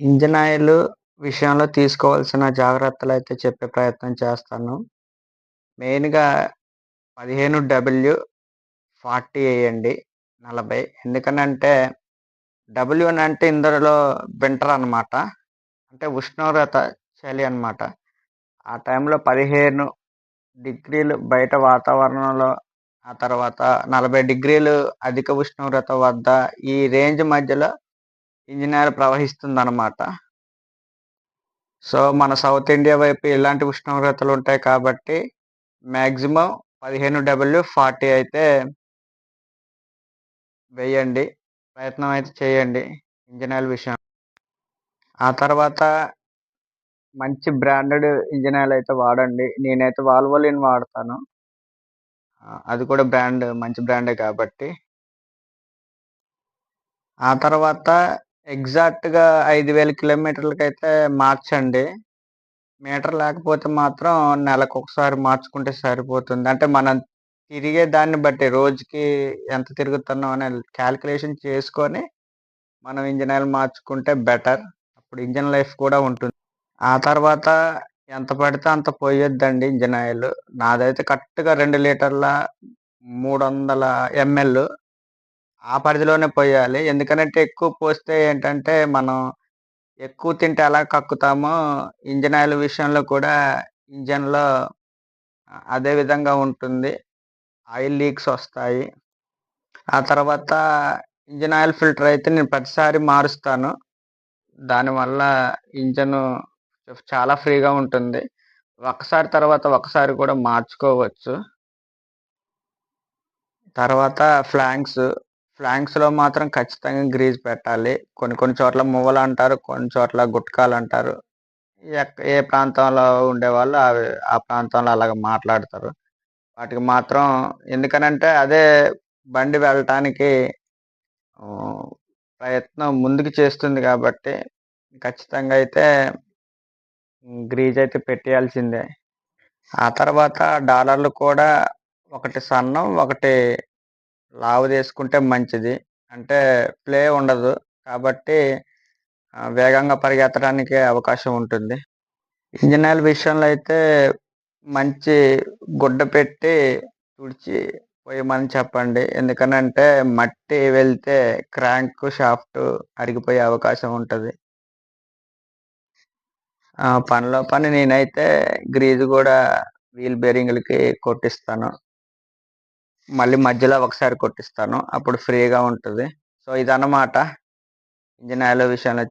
Engine oil విషయంలో తీసుకోవాల్సిన జాగ్రత్తలు అయితే చెప్పే ప్రయత్నం చేస్తాను. మెయిన్‌గా 15 డబ్ల్యూ ఫార్టీ వేయండి నలభై ఎందుకనంటే డబ్ల్యూ అని అంటే ఇందులో వింటర్ అనమాట. అంటే ఉష్ణోగ్రత చలి అనమాట. ఆ టైంలో 15 డిగ్రీలు బయట వాతావరణంలో ఆ తర్వాత 40 డిగ్రీలు అధిక ఉష్ణోగ్రత వద్ద ఈ రేంజ్ మధ్యలో ఇంజిన్ ఆయిల్ ప్రవహిస్తుందనమాట. సో, మన సౌత్ ఇండియా వైపు ఇలాంటి ఉష్ణోగ్రతలు ఉంటాయి కాబట్టి మ్యాక్సిమం పదిహేను డబ్ల్యూ 40 అయితే వేయండి. ప్రయత్నం అయితే చేయండి ఇంజిన్ ఆయిల్ విషయం. ఆ తర్వాత మంచి బ్రాండెడ్ ఇంజిన్ ఆయిల్ అయితే వాడండి. నేనైతే వాల్వోలిన్ వాడతాను. అది కూడా బ్రాండ్ మంచి బ్రాండే కాబట్టి. ఆ తర్వాత ఎగ్జాక్ట్‌గా 5000 కిలోమీటర్లకైతే మార్చండి. మీటర్ లేకపోతే మాత్రం నెలకొకసారి మార్చుకుంటే సరిపోతుంది. అంటే మనం తిరిగే దాన్ని బట్టి రోజుకి ఎంత తిరుగుతున్నాం అనే కాలిక్యులేషన్ చేసుకొని మనం ఇంజిన్ ఆయిల్ మార్చుకుంటే బెటర్. అప్పుడు ఇంజిన్ లైఫ్ కూడా ఉంటుంది. ఆ తర్వాత ఎంత పడితే అంత పోయొద్దండి ఇంజిన్ ఆయిల్. నాదైతే కరెక్ట్‌గా 2 లీటర్ల 300 ఎంఎల్ ఆ పరిధిలోనే పోయాలి. ఎందుకనంటే ఎక్కువ పోస్తే ఏంటంటే మనం ఎక్కువ తింటే ఎలా కక్కుతామో ఇంజిన్ ఆయిల్ విషయంలో కూడా ఇంజిన్‌లో ఆహ్, అదే విధంగా ఉంటుంది. ఆయిల్ లీక్స్ వస్తాయి. ఆ తర్వాత ఇంజిన్ ఆయిల్ ఫిల్టర్ అయితే నేను ప్రతిసారి మారుస్తాను. దానివల్ల ఇంజన్ చాలా ఫ్రీగా ఉంటుంది. ఒక్కసారి తర్వాత ఒక్కసారి కూడా మార్చుకోవచ్చు. తర్వాత ఫ్లాంక్స్. ఫ్లాంక్స్‌లో మాత్రం ఖచ్చితంగా గ్రీజ్ పెట్టాలి. కొన్ని కొన్ని చోట్ల మువ్వలంటారు. కొన్ని చోట్ల గుట్కాలంటారు. అంటారు ఏ ప్రాంతంలో ఉండేవాళ్ళు అవి ఆ ప్రాంతంలో అలాగ మాట్లాడతారు. వాటికి మాత్రం ఎందుకనంటే అదే బండి వెళ్ళటానికి ప్రయత్నం ముందుకు చేస్తుంది కాబట్టి ఖచ్చితంగా అయితే గ్రీజ్ అయితే పెట్టేయాల్సిందే. ఆ తర్వాత డాలర్లు కూడా ఒకటి సన్నం, ఒకటి లావు తీసుకుంటే మంచిది. అంటే ప్లే ఉండదు. కాబట్టి వేగంగా పరిగెత్తడానికి అవకాశం ఉంటుంది. ఇంజన్ ఆయిల్ విషయంలో అయితే మంచి గుడ్డ పెట్టి తుడిచి పోయమని చెప్పండి. ఎందుకనంటే మట్టి వెళ్తే క్రాంక్ షాఫ్ట్ అరిగిపోయే అవకాశం ఉంటుంది పనిలో పని నేనైతే గ్రీజ్ కూడా వీల్ బేరింగ్లకి కొట్టిస్తాను. మళ్ళీ మధ్యలో ఒకసారి కొట్టిస్తాను. అప్పుడు ఫ్రీగా ఉంటది. సో, ఇదన్నమాట. ఇంజిన్ ఆయిల్ విషయంలో